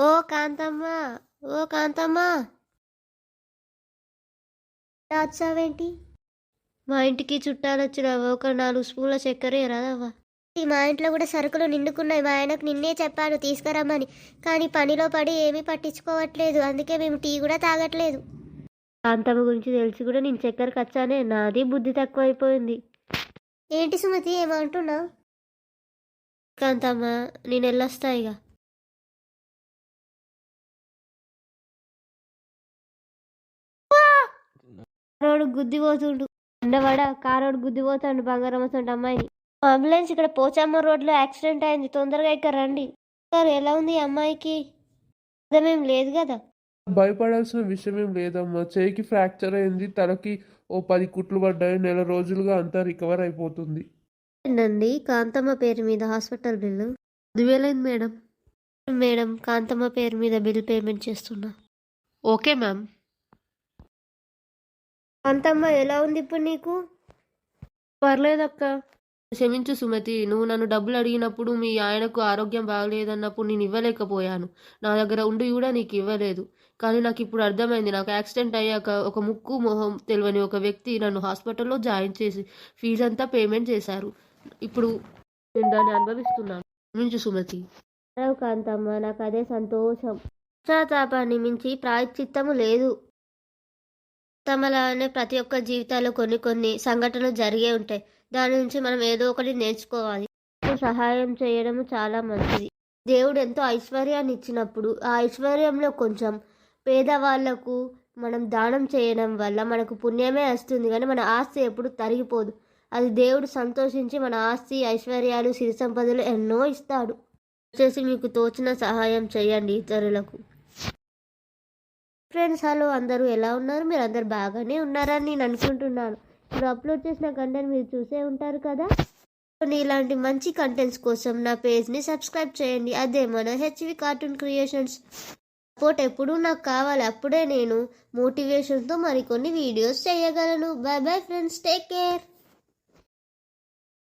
ఓ కాంతమ్మ ఓ కాంతమ్మ. వచ్చావేంటి? మా ఇంటికి చుట్టాలు వచ్చినావు? ఒక నాలుగు స్పూన్ల చక్కెర రాదవ్వా మా ఇంట్లో కూడా సరుకులు నిండుకున్నాయి. మా ఆయనకు నిన్నే చెప్పాను తీసుకురమ్మని. కానీ పనిలో పడి ఏమీ పట్టించుకోవట్లేదు. అందుకే మేము టీ కూడా తాగట్లేదు. కాంతమ్మ గురించి తెలిసి కూడా నేను చక్కెరకు వచ్చానే నాది బుద్ధి తక్కువ అయిపోయింది ఏంటి సుమతి? ఏమంటున్నావు? కాంతమ్మ నేను వెళ్ళొస్తా ఇక కారోడు గుద్దిపోతుండు అండవాడ కారోడు గుద్దిపోతాడు బంగారం వస్తుంటే అమ్మాయిని. అంబులెన్స్ ఇక్కడ పోచమ్మ రోడ్లో యాక్సిడెంట్ అయింది. తొందరగా ఇక్కడ రండి. సార్ ఎలా ఉంది అమ్మాయికి? అర్థమేం లేదు కదా? భయపడాల్సిన విషయం ఏం లేదమ్మా. చేయికి ఫ్రాక్చర్ అయింది. తలకి ఓ పది కుట్లు పడ్డాయి. నెల రోజులుగా అంతా రికవర్ అయిపోతుంది. ఏంటండి? కాంతమ్మ పేరు మీద హాస్పిటల్ బిల్లు? పదివేలైంది మేడం. మేడం కాంతమ్మ పేరు మీద బిల్ పేమెంట్ చేస్తున్నా. Okay ma'am. కాంతమ్మ ఎలా ఉంది ఇప్పుడు నీకు? పర్లేదక్క. క్షమించు సుమతి నువ్వు నన్ను డబ్బులు అడిగినప్పుడు మీ ఆయనకు ఆరోగ్యం బాగలేదన్నప్పుడు నేను ఇవ్వలేకపోయాను. నా దగ్గర ఉండి కూడా నీకు ఇవ్వలేదు. కానీ నాకు ఇప్పుడు అర్థమైంది. నాకు యాక్సిడెంట్ అయ్యాక ఒక ముక్కు మొహం తెలియని ఒక వ్యక్తి నన్ను హాస్పిటల్లో జాయిన్ చేసి ఫీజు అంతా పేమెంట్ చేశారు. ఇప్పుడు నేను దాన్ని అనుభవిస్తున్నాను. క్షమించు సుమతి. కాంతమ్మ నాకు అదే సంతోషం. పశ్చాత్తాపాన్ని మించి ప్రాయశ్చిత్తము లేదు. తమలానే ప్రతి ఒక్క జీవితాల్లో కొన్ని కొన్ని సంఘటనలు జరిగే ఉంటాయి. దాని నుంచి మనం ఏదో ఒకటి నేర్చుకోవాలి. సహాయం చేయడం చాలా మంచిది. దేవుడు ఎంతో ఐశ్వర్యాన్ని ఇచ్చినప్పుడు ఆ ఐశ్వర్యంలో కొంచెం పేదవాళ్ళకు మనం దానం చేయడం వల్ల మనకు పుణ్యమే వస్తుంది కానీ మన ఆస్తి ఎప్పుడు తరిగిపోదు. అది దేవుడు సంతోషించి మన ఆస్తి ఐశ్వర్యాలు సిరి సంపదలు ఎన్నో ఇస్తాడు. వచ్చేసి మీకు తోచిన సహాయం చేయండి ఇతరులకు. ఫ్రెండ్స్ హలో అందరూ ఎలా ఉన్నారు? మీరు అందరు బాగానే ఉన్నారని నేను అనుకుంటున్నాను. ఇప్పుడు అప్లోడ్ చేసిన కంటెంట్ మీరు చూసే ఉంటారు కదా? కొన్ని ఇలాంటి మంచి కంటెంట్స్ కోసం నా పేజ్ని సబ్స్క్రైబ్ చేయండి. అదే మన హెచ్వి కార్టూన్ క్రియేషన్స్ సపోర్ట్ ఎప్పుడూ నాకు కావాలి. అప్పుడే నేను మోటివేషన్తో మరికొన్ని వీడియోస్ చేయగలను. Bye bye friends take care